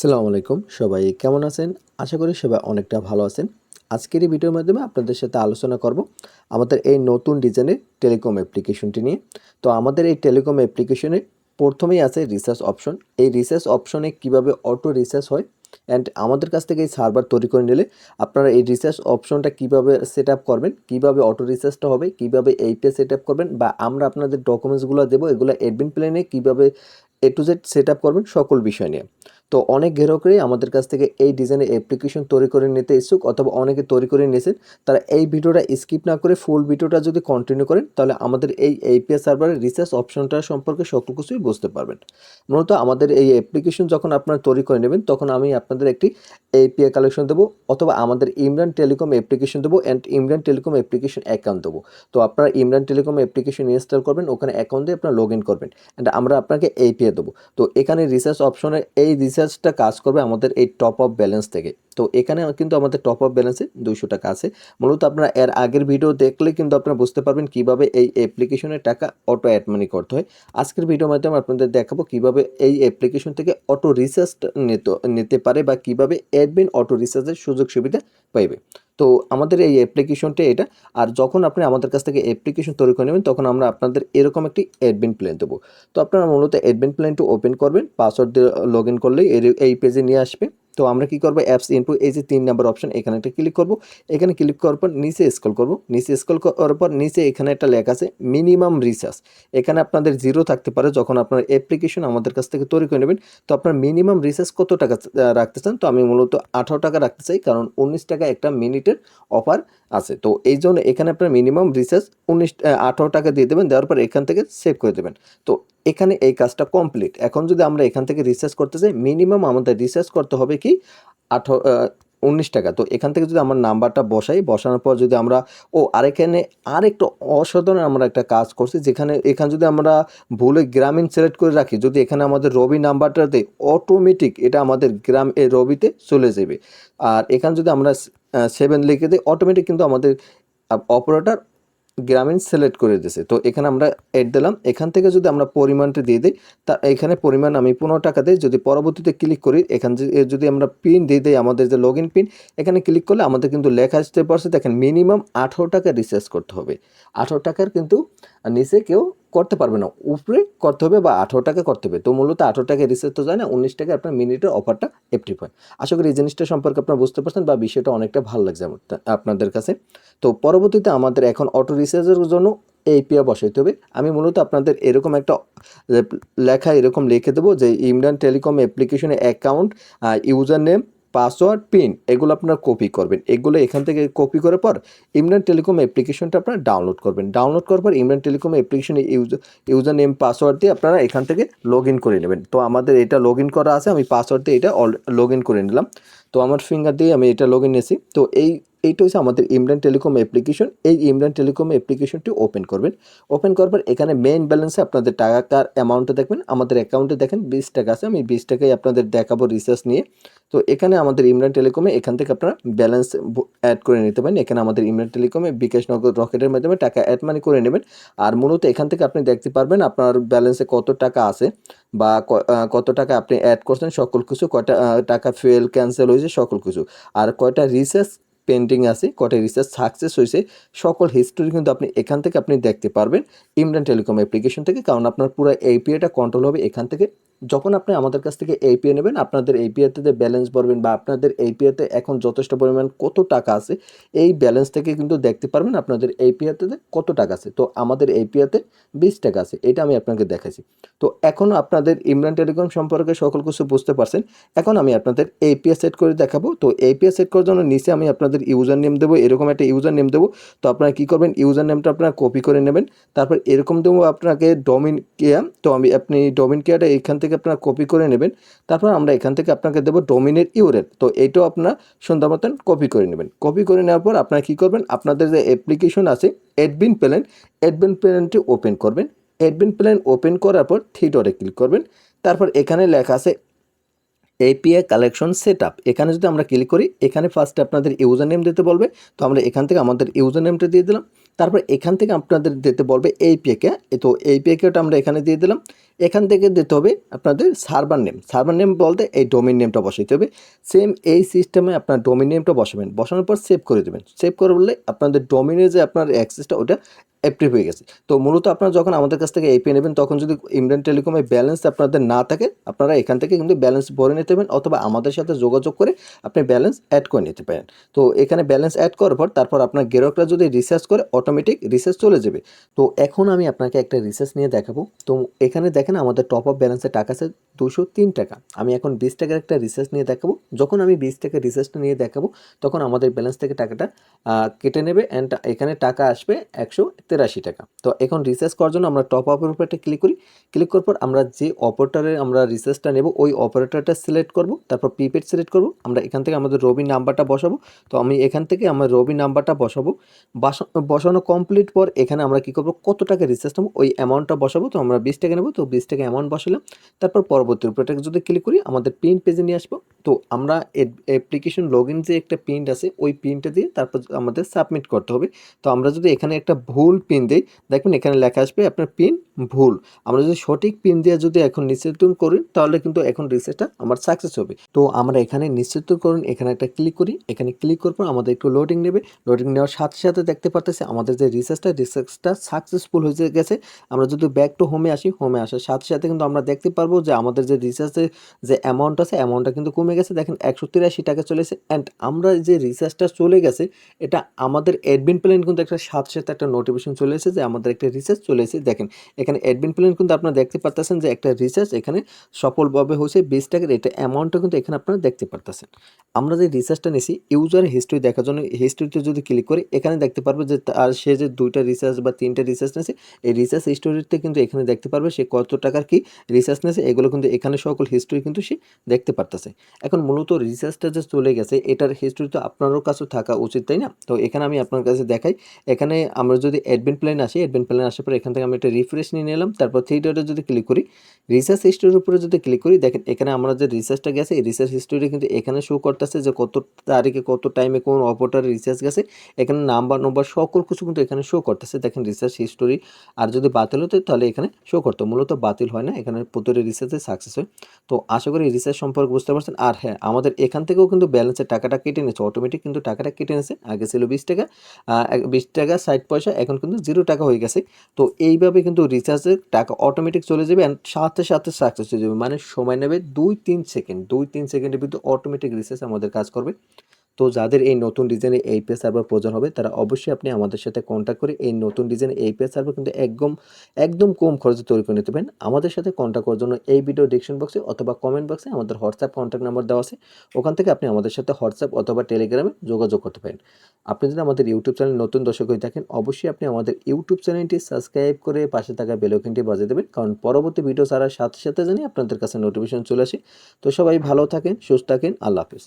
আসসালামু আলাইকুম। সবাই কেমন আছেন? আশা করি সবাই অনেকটা ভালো আছেন। আজকের এই ভিডিওর মাধ্যমে আপনাদের সাথে আলোচনা করব আমাদের এই নতুন ডিজাইনের টেলিকম অ্যাপ্লিকেশনটি নিয়ে। তো আমাদের এই টেলিকম অ্যাপ্লিকেশনে প্রথমেই আছে রিসার্চ অপশন। এই রিসার্চ অপশনে কীভাবে অটো রিসার্চ হয় অ্যান্ড আমাদের কাছ থেকে এই সার্ভার তৈরি করে নিলে আপনারা এই রিসার্চ অপশনটা কীভাবে সেট আপ করবেন, কীভাবে অটো রিসার্চটা হবে, কীভাবে এইটা সেট আপ করবেন বা আমরা আপনাদের ডকুমেন্টসগুলো দেবো, এগুলো অ্যাডমিন প্ল্যানে কীভাবে A to Z set up করবেন সকল বিষয় নিয়ে। তো অনেক গ্রাহকরাই আমাদের কাছ থেকে এই ডিজাইনের অ্যাপ্লিকেশন তৈরি করে নিতে ইচ্ছুক অথবা অনেকে তৈরি করে নিয়েছেন। তারা এই ভিডিওটা স্কিপ না করে ফুল ভিডিওটা যদি কন্টিনিউ করেন, তাহলে আমাদের এই এপিএস সার্ভারের রিসার্চ অপশনটা সম্পর্কে সকল কিছুই বুঝতে পারবেন। মূলত আমাদের এই অ্যাপ্লিকেশন যখন আপনারা তৈরি করে নেবেন, তখন আমি আপনাদের একটি এপিআই কালেকশন দেবো অথবা আমাদের ইমরান টেলিকম অ্যাপ্লিকেশন দেবো and Imran telecom application account দেবো। তো আপনারা ইমরান টেলিকম অ্যাপ্লিকেশন ইনস্টল করবেন, ওখানে অ্যাকাউন্ট দিয়ে আপনারা লগ ইন করবেন অ্যান্ড আমরা আপনাকে এপিআই দেবো। তো এখানে রিসার্চ অপশনের এই রিসার্চটা কাজ করবে আমাদের এই টপ অফ ব্যালেন্স থেকে। তো এখানে কিন্তু আমাদের টপ অফ ব্যালেন্সে দুইশো টাকা আছে। মূলত আপনারা এর আগের ভিডিও দেখলে কিন্তু আপনারা বুঝতে পারবেন কীভাবে এই অ্যাপ্লিকেশনে টাকা অটো অ্যাড মানি করতে হয়। আজকের ভিডিওর মাধ্যমে আপনাদের দেখাবো কীভাবে এই অ্যাপ্লিকেশন থেকে অটো রিচার্জ নিতে নিতে পারে বা কীভাবে অ্যাডমিন অটো রিচার্জের সুযোগ সুবিধা পাইবে। তো আমাদের এই অ্যাপ্লিকেশনটা এটা। আর যখন আপনি আমাদের কাছ থেকে অ্যাপ্লিকেশন তৈরি করে নেবেন, তখন আমরা আপনাদের এরকম একটি অ্যাডমিন প্ল্যান দেবো। তো আপনারা মূলত অ্যাডমিন প্ল্যানটি ওপেন করবেন পাসওয়ার্ড দিয়ে লগ ইন করলেই এই পেজে নিয়ে আসবে। তো আমরা কি করব? অ্যাপস ইনপু এই যে তিন নাম্বার অপশন এখানে একটা ক্লিক করব। এখানে ক্লিক করার পর নিচে স্কল করব। নিচে স্কল করার পর নিচে এখানে একটা লেখা আছে মিনিমাম রিচার্জ এখানে আপনাদের জিরো থাকতে পারে যখন আপনার অ্যাপ্লিকেশন আমাদের কাছ থেকে তৈরি করে নেবেন। তো আপনার মিনিমাম রিচার্জ কত টাকা রাখতে চান? তো আমি মূলত আঠারো টাকা রাখতে চাই, কারণ উনিশ টাকা একটা মিনিটের অফার আছে। তো এই জন্য এখানে আপনার মিনিমাম রিচার্জ উনিশ আঠারো টাকা দিয়ে দেবেন, দেওয়ার পর এখান থেকে সেভ করে দেবেন। তো এখানে এই কাজটা কমপ্লিট এখন যদি আমরা এখান থেকে রিচার্জ করতে চাই মিনিমাম আমাদের রিচার্জ করতে হবে কি? আঠারো উনিশ টাকা। তো এখান থেকে যদি আমার নাম্বারটা বসাই, বসানোর পর যদি আমরা, ও আরেখানে আরেকটা অসাধারণ আমরা একটা কাজ করছি, যেখানে, এখানে যদি আমরা ভুলে গ্রামীণ সিলেক্ট করে রাখি, যদি এখানে আমাদের রবি নাম্বারটাতে অটোমেটিক এটা আমাদের গ্রাম, এ, রবিতে চলে যাবে। আর এখানে যদি আমরা সেভেন লিখে দিই অটোমেটিক কিন্তু আমাদের অপারেটর গ্রামীণ সিলেক্ট করে দিয়েছে। তো এখানে আমরা এড দিলাম। এখান থেকে যদি আমরা পরিমাণটা দিয়ে দিই, তা এখানে পরিমাণ আমি পনেরো টাকা দিই। যদি পরবর্তীতে ক্লিক করি, এখান যদি আমরা পিন দিয়ে দিই, আমাদের যে লগ পিন এখানে ক্লিক করলে আমাদের কিন্তু লেখা আসতে পারছে। দেখেন মিনিমাম আঠেরো টাকা রিচার্জ করতে হবে। আঠেরো টাকার কিন্তু নিচে কেউ করতে পারবে না। উপরে করতে হবে বা আঠারো টাকা করতে হবে। তো মূলত আঠারো টাকা রিচার্জ তো যায় না উনিশ টাকা আপনার মিনিটের অফারটা অ্যাক্টিভ হয়। আশা করি এই জিনিসটা সম্পর্কে আপনারা বুঝতে পারছেন বা বিষয়টা অনেকটা ভালো লাগছে আপনাদের কাছে। তো পরবর্তীতে আমাদের এখন অটো রিচার্জের জন্য এপিআই বসাইতে হবে। আমি মূলত আপনাদের এরকম একটা লেখা এরকম লিখে দেবো যে ইমরান টেলিকম অ্যাপ্লিকেশনের account user name password, pin, এগুলো আপনারা কপি করবেন। এগুলো এখান থেকে কপি করার পর ইমরান টেলিকম অ্যাপ্লিকেশনটা আপনারা ডাউনলোড করবেন। ডাউনলোড করার পর ইমরান টেলিকম অ্যাপ্লিকেশনে ইউজ ইউজার নেম পাসওয়ার্ড দিয়ে আপনারা এখান থেকে লগ করে নেবেন। তো আমাদের এটা লগ করা আছে, আমি পাসওয়ার্ড দিয়ে এটা লগ করে নিলাম। তো আমার ফিঙ্গার দিয়ে আমি এটা লগ ইন নিয়েছি। তো এই এইটা হচ্ছে আমাদের ইমরান টেলিকম অ্যাপ্লিকেশন এই ইমরান টেলিকম অ্যাপ্লিকেশনটি ওপেন করবেন। ওপেন করার পর এখানে মেইন ব্যালেন্সে আপনাদের টাকার অ্যামাউন্টটা দেখবেন। আমাদের অ্যাকাউন্টে দেখেন বিশ টাকা আছে। আমি বিশ টাকাই আপনাদের দেখাবো রিসার্চ নিয়ে। তো এখানে আমাদের ইমরান টেলিকমে এখান থেকে আপনারা ব্যালেন্স অ্যাড করে নিতে পারেন। এখানে আমাদের ইমরান টেলিকমে বিকাশ নগদ রকেটের মাধ্যমে টাকা অ্যাড মানি করে নেবেন। আর মূলত এখান থেকে আপনি দেখতে পারবেন আপনার ব্যালেন্সে কত টাকা আছে বা কত টাকা আপনি অ্যাড করছেন। সকল কিছু, কয়টা টাকা ফেল ক্যান্সেল হয়েছে, সকল কিছু। আর কয়টা রিসার্চ পেন্ডিং আছে, কটা রিসার্চ সাকসেস হয়েছে, সকল হিস্টোরি কিন্তু আপনি এখান থেকে আপনি দেখতে পারবেন। ইমরান টেলিকম অ্যাপ্লিকেশন থেকে, কারণ আপনার পুরো এপিআইটা কন্ট্রোল হবে এখান থেকে। যখন আপনি আমাদের কাছ থেকে এপিআই নেবেন, আপনাদের এপিআইতে ব্যালেন্স ভরবেন বা আপনাদের এপিআইতে এখন যথেষ্ট পরিমাণ কত টাকা আছে, এই ব্যালেন্স থেকে কিন্তু দেখতে পারবেন আপনাদের এপিআইতে কত টাকা আছে। তো আমাদের এপিআইতে বিশ টাকা আছে, এটা আমি আপনাকে দেখাইছি। তো এখন আপনাদের ইমরান টেলিকম সম্পর্কে সকল কিছু বুঝতে পারছেন, এখন আমি আপনাদের এপিআই সেট করে দেখাবো। তো এপিআই সেট করার জন্য নিচে আমি আপনাদের ইউজার নেম দেবো, এরকম একটা ইউজার নেম দেবো। তো আপনারা কী করবেন ইউজার নেমটা আপনারা কপি করে নেবেন, তারপর এরকম দেবো আপনাকে ডোমিন কেয়া তো আমি আপনি ডোমিন কেয়াটা এখান থেকে আপনারা কপি করে নেবেন। তারপর আমরা এখান থেকে আপনাকে দেবো ডোমিনের ইউরেল তো এইটাও আপনারা সুন্দর মতন কপি করে নেবেন। কপি করে নেওয়ার পর আপনারা কী করবেন? আপনাদের যে অ্যাপ্লিকেশন আছে অ্যাডবিন প্ল্যান অ্যাডবিন প্ল্যানটি ওপেন করবেন। অ্যাডমিন প্ল্যান ওপেন করার পর থ্রি ডটে ক্লিক করবেন। তারপর এখানে লেখা আছে এপিআই কালেকশন সেট এখানে যদি আমরা ক্লিক করি, এখানে ফার্স্টে আপনাদের ইউজার নেম দিতে বলবে। তো আমরা এখান থেকে আমাদের ইউজার নেমটা দিয়ে দিলাম। তারপর এখান থেকে আপনাদের দিতে বলবে এই পেকে তো এই পেকেটা আমরা এখানে দিয়ে দিলাম। এখান থেকে দিতে হবে আপনাদের সার্ভার নেম সার্ভার নেম বলতে এই ডোমিন নেমটা বসাইতে হবে। সেম এই সিস্টেমে আপনার ডোমিন নেমটা বসাবেন। বসানোর পর সেভ করে দেবেন। সেভ করে বললে আপনাদের ডোমিনের যে আপনার অ্যাক্সেসটা ওটা অ্যাক্টিভ হয়ে গেছে। তো মূলত আপনারা যখন আমাদের কাছ থেকে এপি নেবেন, তখন যদি ইমরান টেলিকমে ব্যালেন্স আপনাদের না থাকে, আপনারা এখান থেকে কিন্তু ব্যালেন্স ভরে নিতে পারেন অথবা আমাদের সাথে যোগাযোগ করে আপনি ব্যালেন্স অ্যাড করে নিতে পারেন। তো এখানে ব্যালেন্স অ্যাড করার পর তারপর আপনার গ্রাহকরা যদি রিসার্চ করে অটোমেটিক রিসার্চ চলে যাবে। তো এখন আমি আপনাকে একটা রিসার্চ নিয়ে দেখাবো। তো এখানে দেখেন আমাদের টপ আপ ব্যালেন্সের টাকা দুশো তিন টাকা। আমি এখন বিশ টাকার একটা রিসার্চ নিয়ে দেখাবো। যখন আমি বিশ টাকার রিসার্চটা নিয়ে দেখাবো, তখন আমাদের ব্যালেন্স থেকে টাকাটা কেটে নেবে অ্যান্ড এখানে টাকা আসবে একশো তেরাশি টাকা। তো এখন রিসার্চ করার জন্য আমরা টপ আপের উপর একটা ক্লিক করি। ক্লিক করার পর আমরা যে অপারেটরে আমরা রিসার্চটা নেব, ওই অপারেটারটা সিলেক্ট করব। তারপর প্রিপেড সিলেক্ট করব। আমরা এখান থেকে আমাদের রবি নাম্বারটা বসাবো। তো আমি এখান থেকে আমার রবি নাম্বারটা বসাবো। বসানো কমপ্লিট পর এখানে আমরা কি করব? কত টাকা রিচার্জ নেব? ওই অ্যামাউন্টটা বসাবো। তো আমরা বিশ টাকা নেব। তো বিশ টাকা অ্যামাউন্ট বসালাম। তারপর পরবর্তী উপরটাকে যদি ক্লিক করি, আমাদের প্রিন্ট পেজে নিয়ে আসব। তো আমরা অ্যাপ্লিকেশন লগ ইন যে একটা প্রিন্ট আছে, ওই প্রিন্টটা দিয়ে তারপর আমাদের সাবমিট করতে হবে। তো আমরা যদি এখানে একটা ভুল পিন দিই, দেখবেন এখানে লেখা আসবে আপনার পিন ভুল। আমরা যদি সঠিক পিন দিয়ে যদি এখন নিশ্চিত করি, তাহলে কিন্তু এখন রিসেটটা আমার সাকসেস হবে। তো আমরা এখানে নিশ্চিত করুন এখানে একটা ক্লিক করি। এখানে ক্লিক করার পর আমাদের একটু লোডিং নেবে। লোডিং নেওয়ার সাথে সাথে দেখতে পারতেছি আমাদের যে রিসার্চটা রিসার্চটা সাকসেসফুল হয়ে গেছে। আমরা যদি ব্যাক টু হোমে আসি হোমে আসার সাথে সাথে কিন্তু আমরা দেখতে পারব যে আমাদের যে রিসার্চের যে অ্যামাউন্ট আছে অ্যামাউন্টটা কিন্তু কমে গেছে। দেখেন, একশো তিরাশি টাকা চলেছে অ্যান্ড আমরা যে রিচার্জটা চলে গেছে, এটা আমাদের অ্যাডমিন প্ল্যান কিন্তু একটা সাথে সাথে একটা নোটিফিকেশন চলে এসেছে যে আমাদের একটা রিচার্জ চলে এসেছে। দেখেন, এখানে অ্যাডমিন প্ল্যান কিন্তু আপনারা দেখতে পারতেছেন যে একটা রিচার্জ এখানে সফলভাবে হয়েছে। বিশ টাকার এটা অ্যামাউন্টটা কিন্তু এখানে আপনারা দেখতে পারতেছেন। আমরা যে রিচার্জটা নিছি ইউজার হিস্ট্রি দেখার জন্য হিস্ট্রিতে যদি ক্লিক করি, এখানে দেখতে পারবে যে তার সে যে দুইটা রিচার্জ বা তিনটা রিচার্জ নিয়েছে এই রিচার্জ হিস্টোরিতে কিন্তু এখানে দেখতে পারবে সে কত টাকার কি রিচার্জ নিয়েছে এগুলো কিন্তু এখানে সকল হিস্ট্রি কিন্তু সে দেখতে পারতেছে। এখন মূলত রিসার্চটা যে চলে গেছে, এটার হিস্ট্রি তো আপনারও কাছে থাকা উচিত, তাই না? তো এখানে আমি আপনার কাছে দেখাই, এখানে আমরা যদি অ্যাডমিন প্ল্যান আসি অ্যাডমিন প্ল্যান আসার পর এখান থেকে আমি একটা রিফ্রেশ নিয়ে নিলাম, তারপর ডটে যদি ক্লিক করি রিসার্চ হিস্ট্রির উপরে যদি ক্লিক করি, দেখেন এখানে আমরা যে রিসার্চটা গেছে, এই রিসার্চ হিস্ট্রি কিন্তু এখানে শো করতেছে যে কত তারিখে, কত টাইমে কোন অপারেটর রিসার্চ গেছে, এখানে নাম্বার নম্বর সকল কিছু কিন্তু এখানে শো করতেছে। দেখেন রিসার্চ হিস্টোরি আর যদি বাতিল হতো, তাহলে এখানে শো করতো। মূলত বাতিল হয় না, এখানে প্রতিটি রিসার্চে সাকসেস হয়। তো আশা করি রিসার্চ সম্পর্কে বুঝতে পারছেন। আর হ্যাঁ আমাদের এখান থেকেও কিন্তু ব্যালেন্সের টাকাটা কেটে নিয়েছে। অটোমেটিক কিন্তু টাকাটা কেটে নিয়েছে। আগে ছিল বিশ টাকা বিশ টাকা, ষাট পয়সা, এখন কিন্তু জিরো টাকা হয়ে গেছে। তো এইভাবে কিন্তু রিচার্জের টাকা অটোমেটিক চলে যাবে অ্যান্ড সাথে সাথে সাকসেস হয়ে যাবে। মানে সময় নেবে দুই, তিন সেকেন্ড দুই, তিন সেকেন্ডের ভিতরে অটোমেটিক রিচার্জ আমাদের কাজ করবে। তো যাদের এই নতুন ডিজাইনের এই এইপিএস সার্ভার প্রয়োজন হবে, তারা অবশ্যই আপনি আমাদের সাথে কন্ট্যাক্ট করে এই নতুন ডিজাইনের এই এইপিএস সার্ভার কিন্তু একদম একদম কম খরচে তৈরি করে নিতে পারেন। আমাদের সাথে কন্ট্যাক্ট করার জন্য এই ভিডিও ডিসক্রিপশন বক্সে অথবা কমেন্ট বক্সে আমাদের হোয়াটসঅ্যাপ কন্ট্যাক্ট নাম্বার দেওয়া আছে। ওখান থেকে আপনি আমাদের সাথে হোয়াটসঅ্যাপ অথবা টেলিগ্রামে যোগাযোগ করতে পারেন। আপনি যদি আমাদের ইউটিউব চ্যানেল নতুন দর্শক হয়ে থাকেন, অবশ্যই আপনি আমাদের ইউটিউব চ্যানেলটি সাবস্ক্রাইব করে পাশে থাকা বেলকিনটি বাজিয়ে দেবেন। কারণ পরবর্তী ভিডিও ছাড়ার সাথে সাথে জানি আপনাদের কাছে নোটিফিকেশন চলে আসে। তো সবাই ভালো থাকেন, সুস্থ থাকেন, আল্লাহ হাফিজ।